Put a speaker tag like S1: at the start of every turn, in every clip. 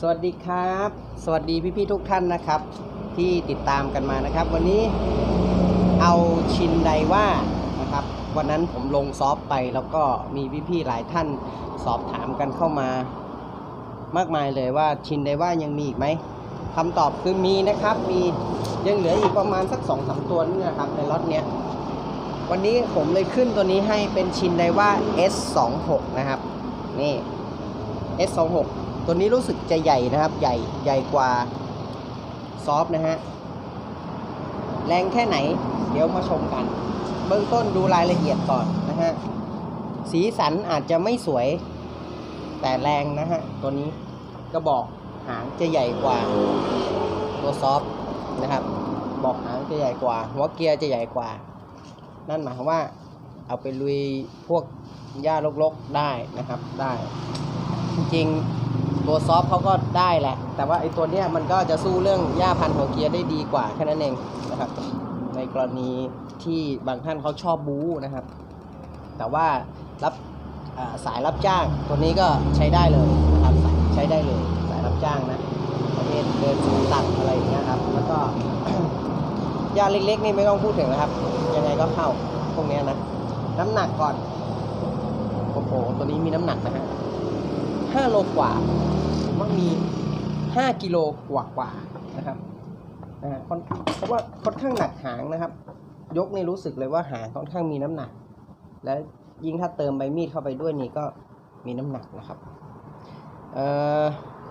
S1: สวัสดีครับ สวัสดีพี่ๆทุกท่านนะครับ ที่ติดตามกันมานะครับ วันนี้เอาชินไดว่านะครับ วันนั้นผมลงซอฟต์ไปแล้วก็มีพี่ๆหลายท่านสอบถามกันเข้ามามากมายเลยว่าชินไดว่ายังมีอีกไหมคำตอบคือมีนะครับ มียังเหลืออีกประมาณสักสองสามตัวนี่นะครับในล็อตเนี้ยวันนี้ผมเลยขึ้นตัวนี้ให้เป็นชินไดว่า S26 นะครับ นี่ S26 ตัวนี้รู้สึกจะใหญ่นะครับ ใหญ่ใหญ่กว่าซอฟนะฮะ แรงแค่ไหน เดี๋ยวมาชมกัน เบื้องต้นดูรายละเอียดก่อนนะฮะ สีสันอาจจะไม่สวย แต่แรงนะฮะ ตัวนี้ก็บอกหางจะใหญ่กว่าตัวซอฟนะครับ บอกหางจะใหญ่กว่า หัวเกียร์จะใหญ่กว่า นั่นหมายความว่าเอาไปลุยพวกหญ้ารกๆได้นะครับได้ จริงๆ ตัวซอฟเขาก็ได้แหละ แต่ว่าไอ้ตัวเนี้ยมันก็จะสู้เรื่องหญ้าพันธุ์หัวเกียร์ได้ดีกว่าแค่นั้นเองนะครับ ในกรณีที่บางท่านเขาชอบบู๊นะครับ แต่ว่ารับสายรับจ้างตัวนี้ก็ใช้ได้เลยนะครับใช้ได้เลยสายรับจ้างนะประเภทเดินสูงตัดอะไรอย่างเงี้ยครับ แล้วก็ยาเล็กๆนี่ไม่ต้องพูดถึงนะครับ ยังไงก็เข้าพวกเนี้ยนะ น้ำหนักก่อนโอ้โหตัวนี้มีน้ำหนักนะฮะ ห้าโลกว่ามว่ามีห้ากิโลกว่ากว่านะครับนะค่อนเพราะว่าค่อนข้างหนักหางนะครับ ยกนี่รู้สึกเลยว่าหางค่อนข้างมีน้ำหนัก และยิ่งถ้าเติมใบมีดเข้าไปด้วยนี่ก็มีน้ำหนักนะครับเอ่อ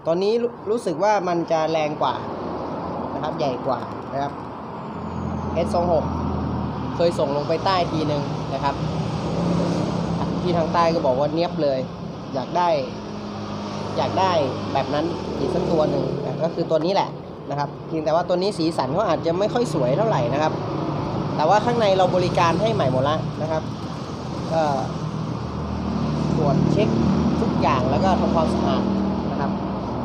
S1: ตอนนี้รู้รู้สึกว่ามันจะแรงกว่านะครับใหญ่กว่านะครับ S26 เคยส่งลงไปใต้ทีหนึ่งนะครับ ที่ทางใต้ก็บอกว่าเนียบเลย อยากได้ อยากได้แบบนั้นอีกสักตัวหนึ่งก็คือตัวนี้แหละนะครับเพียงแต่ว่าตัวนี้สีสันเขาอาจจะไม่ค่อยสวยเท่าไหร่นะครับ แต่ว่าข้างในเราบริการให้ใหม่หมดละนะครับก็ตรวจเช็คทุกอย่างแล้วก็ทำความสะอาดนะครับ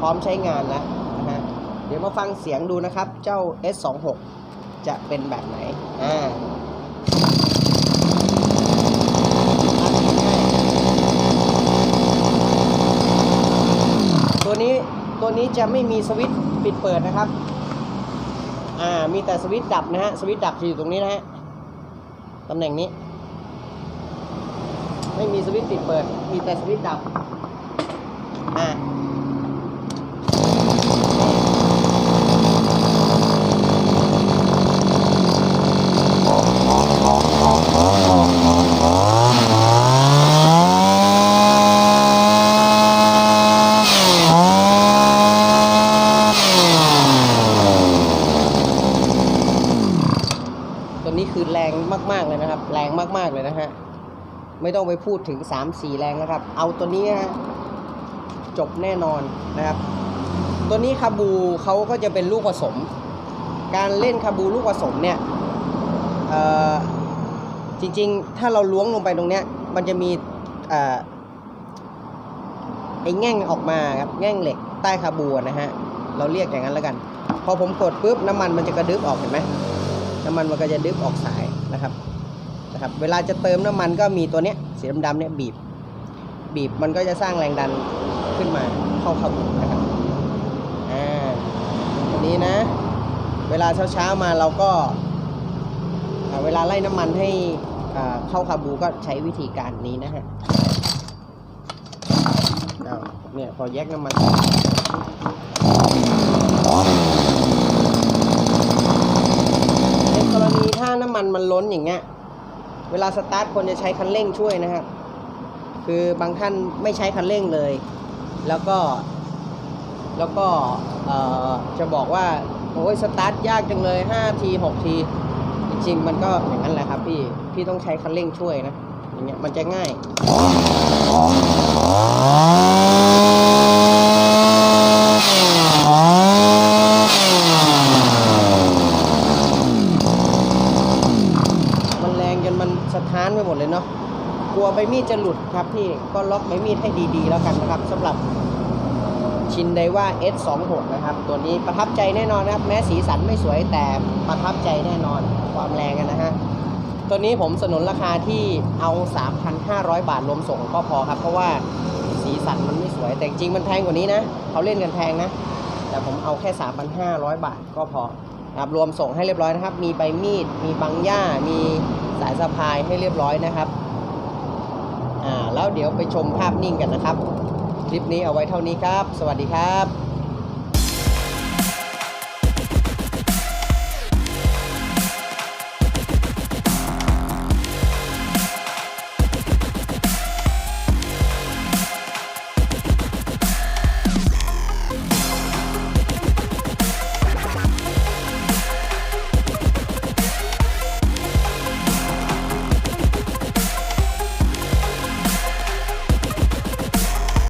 S1: พร้อมใช้งานแล้วนะฮะเดี๋ยวมาฟังเสียงดูนะครับ เจ้า S26 จะเป็นแบบไหนอ่า นี้ตัวนี้จะไม่มีสวิตช์ปิดเปิดนะครับ อ่า มีแต่สวิตช์ดับนะฮะ สวิตช์ดับจะอยู่ตรงนี้นะฮะ ตำแหน่งนี้ ไม่มีสวิตช์ปิดเปิด มีแต่สวิตช์ดับ อ่า รงมาก ๆ เลยนะครับ แรงมาก ๆ เลยนะฮะ ไม่ต้องไปพูดถึง 3 4 แรงนะครับ เอาตัวนี้ฮะจบแน่นอนนะครับ ตัวนี้คาบูเขาก็จะเป็นลูกผสม การเล่นคาบูลูกผสมเนี่ยจริงๆ ถ้าเราล้วงลงไปตรงเนี้ย มันจะมีอไอ้แง่งออกมาครับแง่งเหล็กใต้คาบูนะฮะ เราเรียกอย่างนั้นแล้วกัน พอผมกดปุ๊บน้ำมันมันจะกระดึบออกเห็นไหมน้ำมันมันก็จะดึบออกสาย นะครับนะครับเวลาจะเติมน้ำมันก็มีตัวเนี้ยสีดำๆเนี่ยบีบ บีบมันก็จะสร้างแรงดันขึ้นมาเข้าคาบูนะครับอ่าอันนี้นะ เวลาเช้าๆมาเราก็เวลาไล่น้ำมันให้อ่าเข้าคาบูก็ใช้วิธีการนี้นะฮะเนี่ยพอแยกน้ำมันกรณีถ้าน้ำ มันมันล้นอย่างเงี้ย เวลาสตาร์ทควรจะใช้คันเร่งช่วยนะครับ คือบางท่านไม่ใช้คันเร่งเลย แล้วก็ แล้วก็จะบอกว่าโอ้ยสตาร์ทยากจังเลย5ที6ทีจริงๆมันก็อย่างนั้นแหละครับพี่ พี่ต้องใช้คันเร่งช่วยนะ อย่างเงี้ยมันจะง่าย กลัวใบมีดจะหลุดครับพี่ก็ล็อกใบมีดให้ดีๆ แล้วกันนะครับสำหรับชินไดว่า S26 นะครับ ตัวนี้ประทับใจแน่นอนนะครับ แม้สีสันไม่สวยแต่ประทับใจแน่นอนความแรงนะฮะตัวนี้ผมสนุนราคาที่เอา 3,500 บาทรวมส่งก็พอครับ เพราะว่าสีสันมันไม่สวยแต่จริงมันแพงกว่านี้นะเขาเล่นกันแพงนะ แต่ผมเอาแค่ 3,500 บาทก็พอครับรวมส่งให้เรียบร้อยนะครับ มีใบมีด มีบังย่า มีสายสะพายให้เรียบร้อยนะครับ แล้วเดี๋ยวไปชมภาพนิ่งกันนะครับ คลิปนี้เอาไว้เท่านี้ครับ สวัสดีครับ